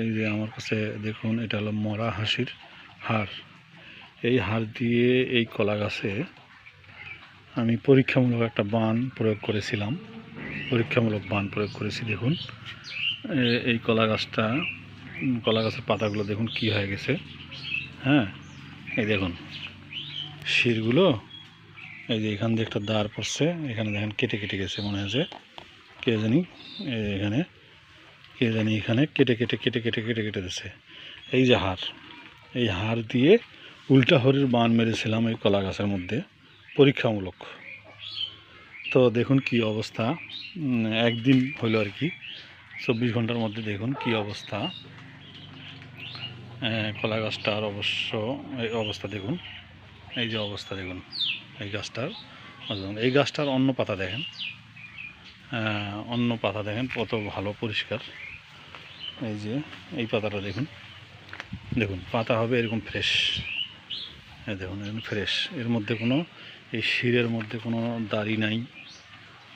এই যে আমার কাছে দেখুন, এটা হলো মরা হাসির হাড়। এই হাড় দিয়ে এই কলা গাছে আমি পরীক্ষামূলক একটা বান প্রয়োগ করেছিলাম। পরীক্ষামূলক বান প্রয়োগ করেছি, দেখুন। এই কলা গাছটা কলা গাছের পাতাগুলো দেখুন কি হয়ে গেছে। হ্যাঁ এই দেখুন। শিরগুলো, এই যে এখান দিয়ে একটা দাঁড় পড়ছে, এখানে দেখেন কেটে কেটে গেছে মনে হচ্ছে কে জানি এখানে কে জানি এখানে কেটে কেটে কেটে কেটে কেটে কেটে দিছে। এই যে হাড়, এই হাড় দিয়ে উল্টা হরির বান মেরেছিলাম এই কলা গাছের মধ্যে, পরীক্ষামূলক। তো দেখুন কি অবস্থা। একদিন হলো আর কি, চব্বিশ ঘণ্টার মধ্যে দেখুন কি অবস্থা। কলা গাছটার অবশ্য, এই অবস্থা দেখুন, এই যে অবস্থা দেখুন, এই গাছটার এই গাছটার অন্য পাতা দেখেন। অন্য পাতা দেখেন, কত ভালো পরিষ্কার। এই যে, এই পাতাটা দেখুন। দেখুন, পাতা হবে এরকম ফ্রেশ হ্যাঁ দেখুন, এরকম ফ্রেশ এর মধ্যে কোনো, এই শিরের মধ্যে কোনো দাড়ি নাই,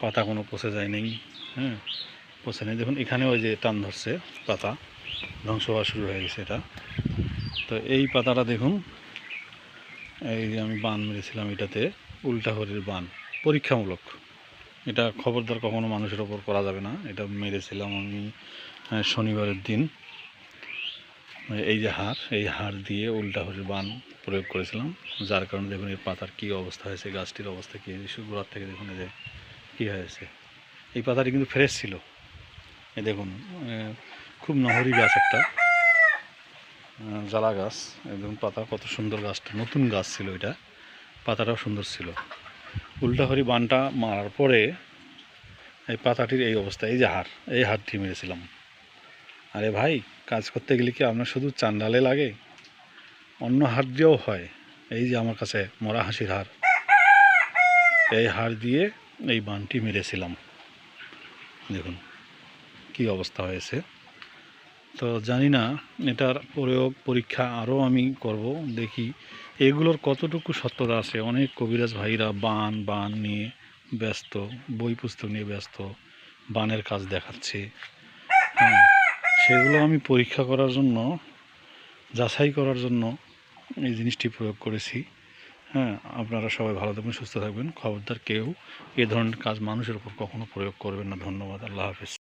পাতা কোনো পচে যায় নেই হ্যাঁ পচে নেই। দেখুন এখানে ওই যে টান ধরছে পাতা, ধ্বংস হওয়া শুরু হয়ে গেছে এটা। তো এই পাতাটা দেখুন, এই যে আমি বান মেরেছিলাম এটাতে, উল্টা হরির বান, পরীক্ষামূলক। এটা খবরদার কখনো মানুষের ওপর করা যাবে না। এটা মেরেছিলাম আমি শনিবারের দিন। এই যে হাড়, এই হাড় দিয়ে উল্টা হরির বান প্রয়োগ করেছিলাম। যার কারণে দেখুন এই পাতার কী অবস্থা হয়েছে, গাছটির অবস্থা কী হয়েছে গোড়ার থেকে দেখুন যে কী হয়েছে। এই পাতাটি কিন্তু ফ্রেশ ছিল। এই দেখুন খুব নহরি গাছ একটা। জ্বালা গাছ। দেখুন পাতা, কত সুন্দর গাছটা, নতুন গাছ ছিল এটা। পাতাটাও সুন্দর ছিল। উল্টাহরি বানটা মারার পরে এই পাতাটির এই অবস্থা, এই যে হাড়, এই হাড়টি মেরেছিলাম। আরে ভাই, কাজ করতে গেলে কি আপনার শুধু চান্ডালে লাগে? অন্য হাড় দিয়েও হয়। এই যে আমার কাছে মরা হাসির হাড়। এই হাড় দিয়ে এই বানটি মেরেছিলাম। দেখুন, কি অবস্থা হয়েছে। তো জানি না, এটার প্রয়োগ পরীক্ষা আরও আমি করব, দেখি এগুলোর কতটুকু সত্যতা আছে? অনেক কবিরাজ ভাইরা বান বান নিয়ে ব্যস্ত, বই পুস্তক নিয়ে ব্যস্ত, বানের কাজ দেখাচ্ছে। হ্যাঁ সেগুলো আমি পরীক্ষা করার জন্য, যাচাই করার জন্য এই জিনিসটি প্রয়োগ করেছি। হ্যাঁ আপনারা সবাই ভালো থাকবেন, সুস্থ থাকবেন। খবরদার কেউ এ ধরনের কাজ মানুষের উপর কখনো প্রয়োগ করবেন না। ধন্যবাদ, আল্লাহ হাফেজ।